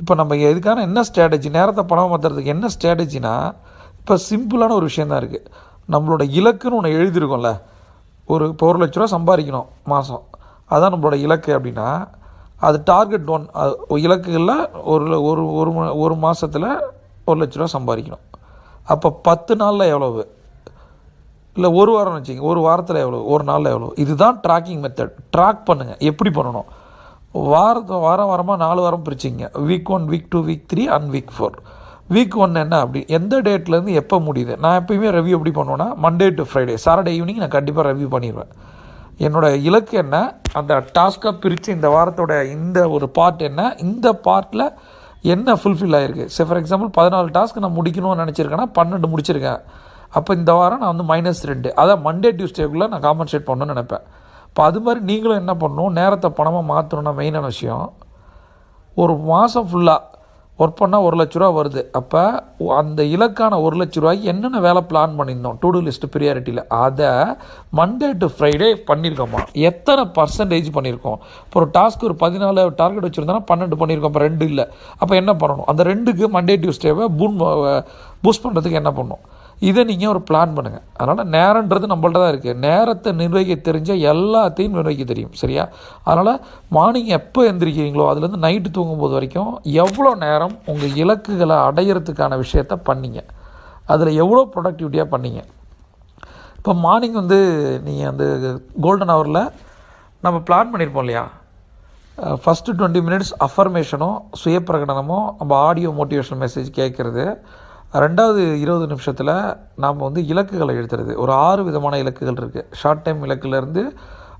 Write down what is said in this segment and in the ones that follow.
இப்போ நம்ம எதுக்கான என்ன ஸ்ட்ராட்டஜி நேரத்தை பணம் மாற்றுறதுக்கு என்ன ஸ்ட்ராட்டஜினா இப்போ சிம்பிளான ஒரு விஷயந்தான் இருக்குது நம்மளோட இலக்குன்னு ஒன்று எழுதியிருக்கோம்ல. ஒரு இப்போ ஒரு லட்ச ரூபா சம்பாதிக்கணும் மாதம் அதுதான் நம்மளோட இலக்கு அப்படின்னா அது டார்கெட் ஒன் இலக்குகளில் ஒரு ஒரு ஒரு ஒரு மாதத்தில் ஒரு லட்ச ரூபா சம்பாதிக்கணும். அப்போ பத்து நாளில் எவ்வளவு? இல்லை ஒரு வாரம் வச்சுங்க ஒரு வாரத்தில் எவ்வளோ ஒரு நாளில் எவ்வளோ இதுதான் ட்ராக்கிங் மெத்தட் ட்ராக் பண்ணுங்கள் எப்படி பண்ணணும்? வாரத்தை வாரம் வாரமாக நாலு வாரம் பிரிச்சிங்க. Week one week two week three and week four week one என்ன அப்படி? எந்த டேட்லேருந்து எப்போ முடியுது? நான் எப்பயுமே ரெவ்யூ எப்படி பண்ணுவேன்னா Monday to Friday Saturday evening நான் கண்டிப்பாக ரெவ்யூ பண்ணிடுவேன் என்னோட இலக்கு என்ன? அந்த டாஸ்க்காக பிரித்து இந்த வாரத்தோட இந்த ஒரு பார்ட் என்ன? இந்த பார்ட்டில் என்ன ஃபுல்ஃபில் ஆகிருக்கு சரி ஃபார் எக்ஸாம்பிள் பதினாலு டாஸ்க் நான் முடிக்கணும்னு நினச்சிருக்கேன்னா பன்னெண்டு முடிச்சிருக்கேன். அப்போ இந்த வாரம் நான் வந்து மைனஸ் ரெண்டு. அதான் மண்டே டியூஸ்டேக்குள்ளே நான் காம்பன்சேட் பண்ணணும்னு நினப்பேன். இப்போ அது மாதிரி நீங்களும் என்ன பண்ணணும்? நேரத்தை பணமாக மாற்றணும்னா மெயினான விஷயம். ஒரு மாதம் ஃபுல்லாக ஒர்க் பண்ணால் ஒரு லட்ச ரூபா வருது. அப்போ அந்த இலக்கான ஒரு லட்ச ரூபாய்க்கு என்னென்ன வேலை பிளான் பண்ணியிருந்தோம்? டு டூ லிஸ்ட் ப்ரியாரிட்டியில் அதை மண்டே டு ஃப்ரைடே பண்ணியிருக்கோமா எத்தனை பர்சன்டேஜ் பண்ணியிருக்கோம்? இப்போ ஒரு டாஸ்க் ஒரு பதினாலு டார்கெட் வச்சுருந்தோன்னா பன்னெண்டு பண்ணியிருக்கோம். அப்போ ரெண்டு இல்லை. அப்போ என்ன பண்ணணும்? அந்த ரெண்டுக்கு மண்டே டியூஸ்டேவை பூன் பூஸ்ட் பண்ணுறதுக்கு என்ன பண்ணணும்? இதை நீங்கள் ஒரு பிளான் பண்ணுங்கள் அதனால் நேரன்றது நம்மள்ட்ட தான் இருக்குது நேரத்தை நிர்வகிக்க தெரிஞ்ச எல்லாத்தையும் நிர்வகிக்க தெரியும். சரியா? அதனால் மார்னிங் எப்போ எந்திரிக்கிறீங்களோ அதுலேருந்து நைட்டு தூங்கும்போது வரைக்கும் எவ்வளோ நேரம் உங்கள் இலக்குகளை அடையிறதுக்கான விஷயத்த பண்ணீங்க. அதில் எவ்வளோ ப்ரொடக்டிவிட்டியாக பண்ணீங்க. இப்போ மார்னிங் வந்து நீங்கள் அந்த கோல்டன் ஹவரில் நம்ம பிளான் பண்ணியிருப்போம் இல்லையா? ஃபஸ்ட்டு டுவெண்ட்டி மினிட்ஸ் அஃபர்மேஷனும் சுய பிரகடனமும் நம்ம ஆடியோ மோட்டிவேஷனல் மெசேஜ் கேட்குறது. ரெண்டாவது இருபது நிமிஷத்தில் நாம் வந்து இலக்குகளை எழுதுறது ஒரு ஆறு விதமான இலக்குகள் இருக்குது ஷார்ட் டைம் இலக்குலேருந்து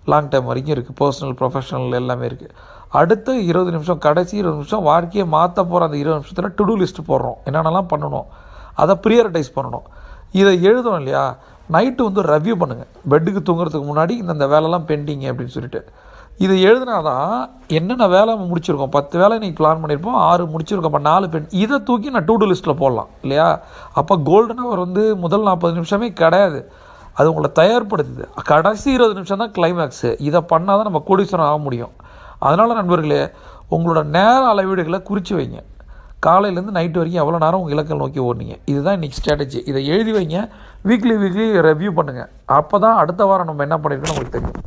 லாங் டைம் வரைக்கும் இருக்குது பர்சனல் ப்ரொஃபஷனல் எல்லாமே இருக்குது அடுத்த இருபது நிமிஷம் கடைசி இருபது நிமிஷம் வாழ்க்கையை மாற்ற போகிற அந்த இருபது நிமிஷத்தில் டு டூ லிஸ்ட் போடுறோம். என்னென்னலாம் பண்ணணும்? அதை ப்ரியரிட்டைஸ் பண்ணணும். இதை எழுதணும் இல்லையா? நைட்டு வந்து ரவ்யூ பண்ணுங்கள் பெட்டுக்கு தூங்குறதுக்கு முன்னாடி இந்த வேலைலாம் பெண்டிங் அப்படின்னு சொல்லிட்டு. இதை எழுதினா தான் என்னென்ன வேலை முடிச்சிருக்கோம்? பத்து வேலை இன்றைக்கி பிளான் பண்ணியிருப்போம் ஆறு முடிச்சிருக்கோம். அப்போ நாலு பெண் இதை தூக்கி நான் டூ டூ லிஸ்ட்டில் போடலாம் இல்லையா? அப்போ கோல்டன் அவர் வந்து முதல் நாற்பது நிமிஷமே கிடையாது. அது உங்களை தயார்படுத்துது. கடைசி இருபது நிமிஷம் தான் கிளைமேக்ஸு இதை பண்ணால் தான் நம்ம கோடீஸ்வரம் ஆக முடியும். அதனால் நண்பர்களே உங்களோட நேர அளவீடுகளை குறித்து வைங்க. காலையிலேருந்து நைட் வரைக்கும் எவ்வளோ நேரம் உங்கள் இலக்கை நோக்கி ஓடுனீங்க? இதுதான் இன்றைக்கி ஸ்ட்ராட்டஜி இதை எழுதி வைங்க. வீக்லி வீக்லி ரெவ்யூ பண்ணுங்கள் அப்போ தான் அடுத்த வாரம் நம்ம என்ன பண்ணியிருக்கோம் உங்களுக்கு தெரியும்.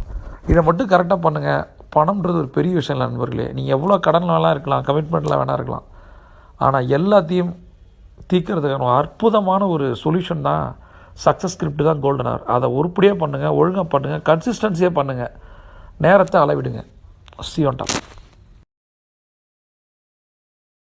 இதை மட்டும் கரெக்டாக பண்ணுங்கள் பணம்ன்றது ஒரு பெரிய விஷயம் இல்லை நண்பர்களே. நீங்கள் எவ்வளோ கடனில் வேணால் இருக்கலாம் கமிட்மெண்ட்டில் வேணா இருக்கலாம். ஆனால் எல்லாத்தையும் தீர்க்கறதுக்கான அற்புதமான ஒரு சொல்யூஷன் தான் சக்ஸஸ் ஸ்கிரிப்ட் தான் கோல்டன் ஹவர் அதை உருப்படியாக பண்ணுங்கள் ஒழுங்காக பண்ணுங்கள் கன்சிஸ்டன்சியாக பண்ணுங்கள் நேரத்தை அளவிடுங்க. சி